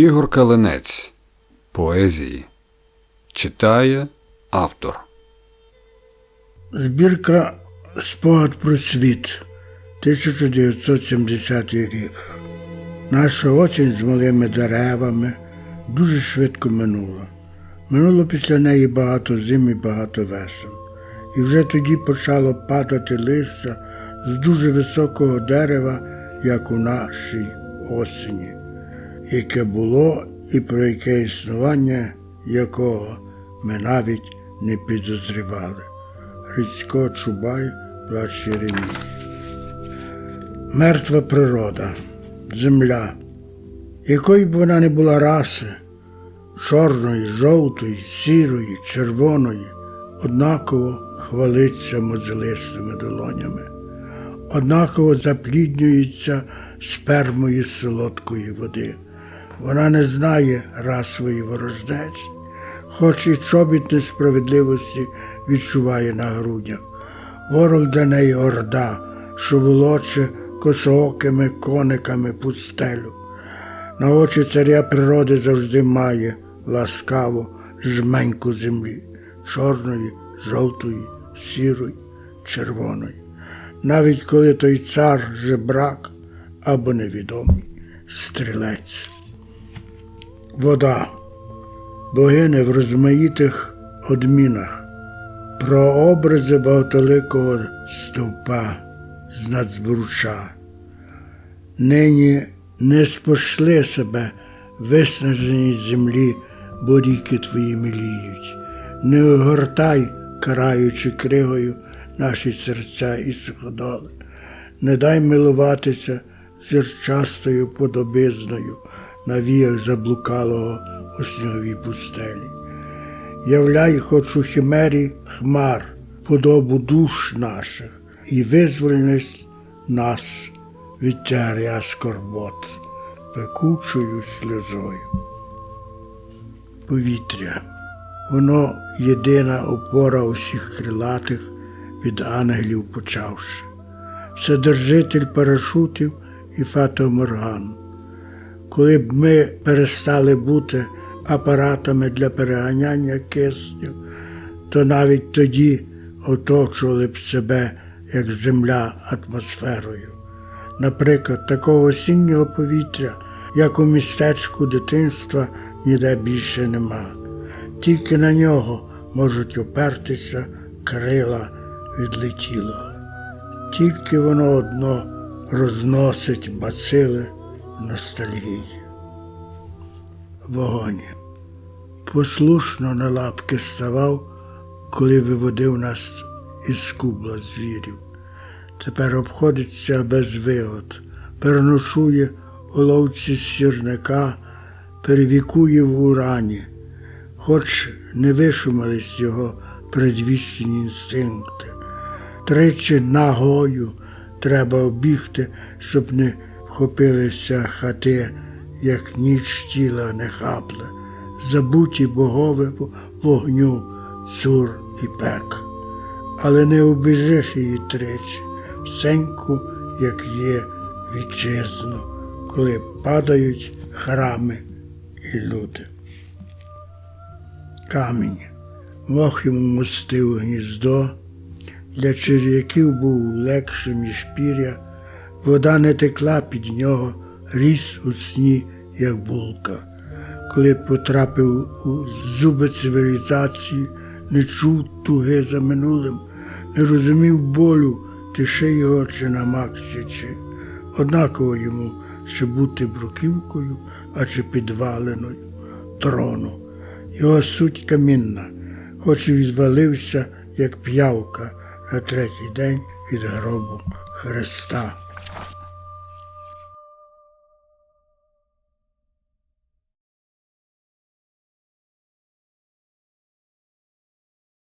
Ігор Калинець. Поезії. Читає автор. Збірка Спогад про світ 1970 рік. Наша осінь з малими деревами дуже швидко минула. Минуло після неї багато зим і багато весен. І вже тоді почало падати листя з дуже високого дерева, як у нашій осені, яке було і про яке існування якого ми навіть не підозрівали. Грицько Чубай, плач Єремії. Мертва природа, земля, якої б вона не була раси, чорної, жовтої, сірої, червоної, однаково хвалиться мозолистими долонями, однаково запліднюється спермою солодкої води. Вона не знає расової ворожнечі, хоч і чобіт несправедливості відчуває на грудях. Ворог для неї орда, що волоче косоокими кониками пустелю. На очі царя природи завжди має ласкаву жменьку землі, чорної, жовтої, сірої, червоної. Навіть коли той цар жебрак або невідомий стрілець. Вода. Богине в розмаїтих одмінах, про образи багатоликого стовпа з надзбруча. Нині не спошли себе виснажені землі, бо ріки твої миліють, не огортай, караючи кригою наші серця і суходоли, не дай милуватися зірчастою подобизною на віях заблукалого у сніговій пустелі. Являй хоч у химері хмар, подобу душ наших, і визвольність нас від тягаря скорбот, пекучою сльозою. Повітря, воно єдина опора усіх крилатих від ангелів почавши, вседержитель парашутів і фатоморган. Коли б ми перестали бути апаратами для переганяння кисню, то навіть тоді оточували б себе, як земля атмосферою. Наприклад, такого осіннього повітря, як у містечку дитинства, ніде більше нема. Тільки на нього можуть опертися крила відлетілого. Тільки воно одно розносить бацили ностальгії. Вогонь. Послушно на лапки ставав, коли виводив нас із кубла звірів. Тепер обходиться без вигод, переношує у ловці сірника, перевікує в урані, хоч не вишумались його предвіщені інстинкти. Тричі нагою треба обігти, щоб не вхопилися хати, як ніч тіла не хапла, забуті богове вогню, цур і пек. Але не обіжиш її тричі, всеньку, як є вітчизну, коли падають храми і люди. Камінь, мох йому мостив гніздо, для черв'яків був легше між пір'я, вода не текла під нього, ріс у сні, як булка. Коли потрапив у зуби цивілізації, не чув туги за минулим, не розумів болю, тиши його чи на. Однаково йому чи бути бруківкою, а чи підваленою трону. Його суть камінна, хоч і відвалився, як п'явка на третій день від гробу Христа.